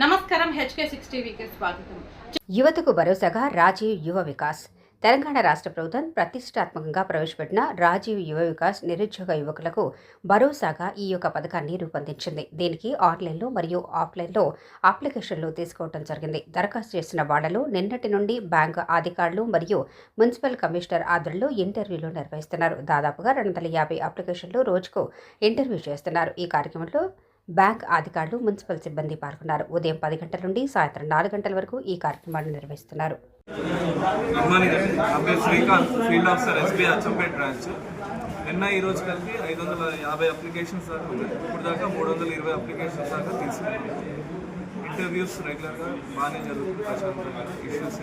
నమస్కారం టీవీకి స్వాగతం. యువతకు భరోసాగా రాజీవ్ యువ వికాస్. తెలంగాణ రాష్ట్ర ప్రభుత్వం ప్రతిష్టాత్మకంగా ప్రవేశపెట్టిన రాజీవ్ యువ వికాస్ నిరుద్యోగ యువకులకు భరోసాగా ఈ యొక్క పథకాన్ని రూపొందించింది. దీనికి ఆన్లైన్లో మరియు ఆఫ్లైన్లో అప్లికేషన్లు తీసుకోవడం జరిగింది. దరఖాస్తు చేసిన వాళ్ళలో నిన్నటి నుండి బ్యాంకు అధికారులు మరియు మున్సిపల్ కమిషనర్ ఆధ్వర్యంలో ఇంటర్వ్యూలు నిర్వహిస్తున్నారు. దాదాపుగా రెండు వందల యాభై అప్లికేషన్లు రోజుకు ఇంటర్వ్యూ చేస్తున్నారు. ఈ కార్యక్రమంలో బ్యాంక్ అధికారులు మున్సిపల్ సిబ్బంది పాల్గొన్నారు. ఉదయం పది గంటల నుండి సాయంత్రం నాలుగు గంటల వరకు ఈ కార్యక్రమాన్ని నిర్వహిస్తున్నారు. Good morning Srikanth field officer SBI Achampet branch. నిన్న ఈ రోజు కలిపి ఐదు వందల యాభై అప్లికేషన్స్ దాకా ఉన్నాయి. ఇప్పుడు దాకా మూడు వందల ఇరవై అప్లికేషన్స్ దాకా తీసుకున్నాం. ఇంటర్వ్యూస్ రెగ్యులర్గా బాగానే జరుగుతుంది ప్రశాంతంగా. ఇష్యూస్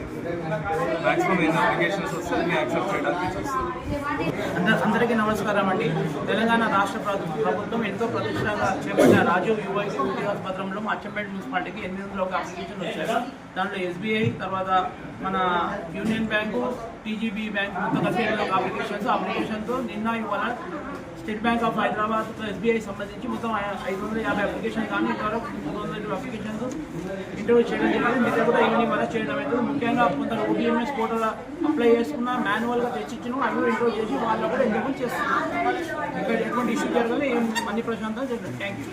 మ్యాక్సిమం ఎన్ని అప్లికేషన్స్ వస్తే అన్ని యాక్సెప్ట్ చేయడానికి అందరికీ నమస్కారం అండి. తెలంగాణ రాష్ట్ర ప్రభుత్వం ఎంతో ప్రతిష్టంగా చేపట్టిన రాజీవ్ యువ వికాస్ పత్రంలో మా అచ్చంపేట మున్సిపాలిటీకి ఎనిమిది వందల ఒక అప్లికేషన్ వచ్చారు దాంట్లో ఎస్బీఐ తర్వాత మన యూనియన్ బ్యాంకు పీజీబీ బ్యాంక్ మొత్తం కలిసి అప్లికేషన్స్ అప్లికేషన్తో నిన్న ఇవాళ State Bank of Hyderabad SBI సంబంధించి మొత్తం ఐదు వందల యాభై అప్లికేషన్ కానీ ఇంతవరకు మూడు వందల అప్లికేషన్స్ ఇంటర్వ్యూ చేయడం జరిగింది. మిగతా కూడా ఈవినింగ్ వల్ల చేయడం అవుతుంది ముఖ్యంగా కొందరు ఓటీఎంఎస్ పోర్టల్ అప్లై చేసుకున్న మాన్యువల్గా తెచ్చిచ్చిన అవి ఇంటర్వ్యూ చేసి వాళ్ళు కూడా ఇంటర్వ్యూ చేస్తున్నారు. ఇక్కడ ఎటువంటి ఇష్యూ జరగాలి ఏం అన్ని ప్రశాంతంగా జరిగింది థ్యాంక్ యూ